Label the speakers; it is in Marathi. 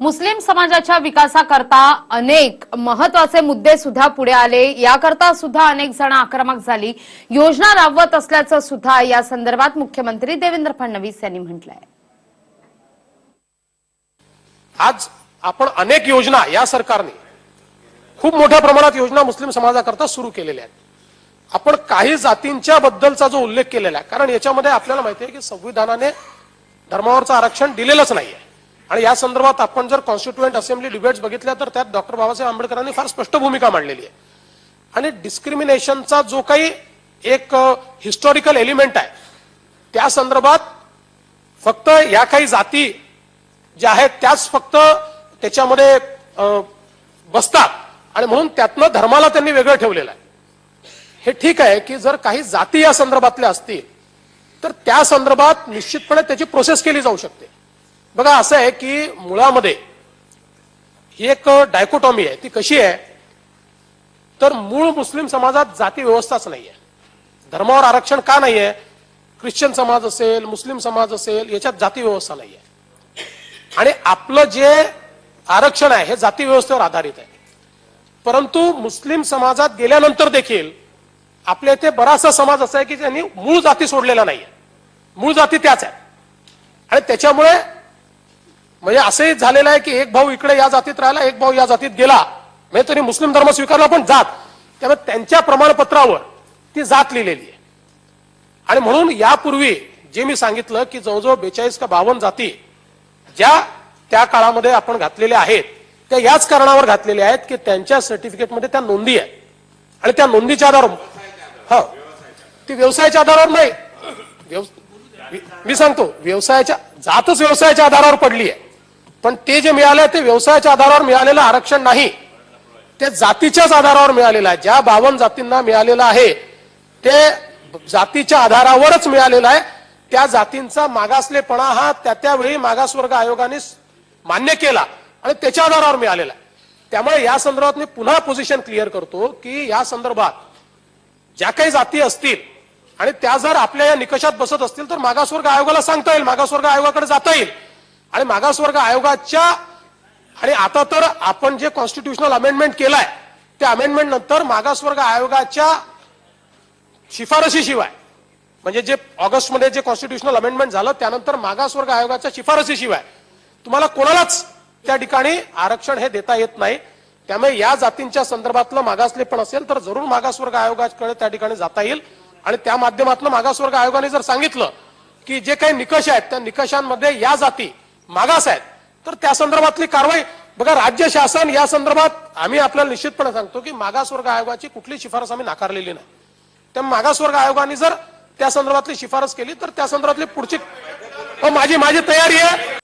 Speaker 1: मुस्लिम समाजाच्या विकासाकरता अनेक महत्त्वाचे मुद्दे सुद्धा पुढे आले. याकरता सुद्धा अनेक जण आक्रमक झाली. योजना राबवत असल्याचं सुद्धा या संदर्भात मुख्यमंत्री देवेंद्र फडणवीस यांनी म्हटलंय.
Speaker 2: आज आपण अनेक योजना या सरकारने खूप मोठ्या प्रमाणात योजना मुस्लिम समाजाकरता सुरू केलेल्या आहेत. आपण काही जातींच्या बद्दलचा जो उल्लेख केलेला आहे कारण याच्यामध्ये आपल्याला माहिती आहे की संविधानाने धर्मावरचं आरक्षण दिलेलंच नाहीये. आणि या संदर्भात आपण जर कॉन्स्टिट्युएंट असेंब्ली डिबेट्स बघितल्या तर त्यात डॉक्टर बाबासाहेब आंबेडकरांनी फार स्पष्ट भूमिका मांडलेली आहे. आणि डिस्क्रिमिनेशनचा जो काही एक हिस्टॉरिकल एलिमेंट आहे त्या संदर्भात फक्त या काही जाती ज्या आहेत त्याच फक्त त्याच्यामध्ये बसतात. आणि म्हणून त्यातनं धर्माला त्यांनी वेगळं ठेवलेलं आहे. हे ठीक आहे की जर काही जाती या संदर्भातल्या असतील तर त्या संदर्भात निश्चितपणे त्याची प्रोसेस केली जाऊ शकते. बघा असं आहे की मुळामध्ये ही एक डायकोटॉमी आहे. ती कशी आहे? तर मूळ मुस्लिम समाजात जाती व्यवस्थाच नाहीये. धर्मावर आरक्षण का नाहीये? ख्रिश्चन समाज असेल मुस्लिम समाज असेल याच्यात जाती व्यवस्था नाहीये. आणि आपलं जे आरक्षण आहे हे जाती व्यवस्थेवर आधारित आहे. परंतु मुस्लिम समाजात गेल्यानंतर देखील आपल्या इथे बराचसा समाज असा आहे की ज्यांनी मूळ जाती सोडलेला नाहीये. मूळ जाती त्याच आहे. आणि त्याच्यामुळे म्हणजे असंही झालेलं आहे की एक भाऊ इकडे या जातीत राहिला एक भाऊ या जातीत गेला. म्हणजे तरी मुस्लिम धर्म स्वीकारला पण जात. त्यामुळे त्यांच्या प्रमाणपत्रावर ती जात लिहिलेली आहे. आणि म्हणून यापूर्वी जे मी सांगितलं की जवळजवळ बेचाळीस का बावन्न जाती ज्या त्या काळामध्ये आपण घातलेल्या आहेत त्या याच कारणावर घातलेल्या आहेत की त्यांच्या सर्टिफिकेटमध्ये त्या नोंदी आहे आणि त्या नोंदीच्या आधारावर हा. ती व्यवसायाच्या आधारावर नाही. मी सांगतो व्यवसायाच्या जातच व्यवसायाच्या आधारावर पडली आहे. पण ते जे मिळालं ते व्यवसायाच्या आधारावर मिळालेलं आरक्षण नाही. ते जातीच्याच आधारावर मिळालेलं आहे. ज्या बावन जातींना मिळालेलं आहे ते जातीच्या आधारावरच मिळालेलं आहे. त्या जातींचा मागासलेपणा हा त्या त्यावेळी मागासवर्ग आयोगाने मान्य केला आणि त्याच्या आधारावर मिळालेला आहे. त्यामुळे या संदर्भात मी पुन्हा पोझिशन क्लिअर करतो की या संदर्भात ज्या काही जाती असतील आणि त्या जर आपल्या या निकषात बसत असतील तर मागासवर्ग आयोगाला सांगता येईल. मागासवर्ग आयोगाकडे जाता येईल. आणि मागासवर्ग आयोगाच्या आणि आता तर आपण जे कॉन्स्टिट्युशनल अमेंडमेंट केलाय त्या अमेंडमेंट नंतर मागासवर्ग आयोगाच्या शिफारशीशिवाय म्हणजे जे ऑगस्टमध्ये जे कॉन्स्टिट्युशनल अमेंडमेंट झालं त्यानंतर मागासवर्ग आयोगाच्या शिफारशीशिवाय तुम्हाला कोणालाच त्या ठिकाणी आरक्षण हे देता येत नाही. त्यामुळे या जातींच्या संदर्भातलं मागासले पण असेल तर जरूर मागासवर्ग आयोगाकडे त्या ठिकाणी जाता येईल. आणि त्या माध्यमातून मागासवर्ग आयोगाने जर सांगितलं की जे काही निकष आहेत त्या निकषांमध्ये या जाती मागास आहेत तर त्या संदर्भातली कारवाई बघा राज्य शासन या संदर्भात आम्ही आपल्याला निश्चितपणे सांगतो की मागासवर्ग आयोगाची कुठली शिफारस आम्ही नाकारलेली नाही. त्या मागासवर्ग आयोगाने जर त्या संदर्भातली शिफारस केली तर त्या संदर्भातली पुढची हो, माझी माझी तयारी आहे.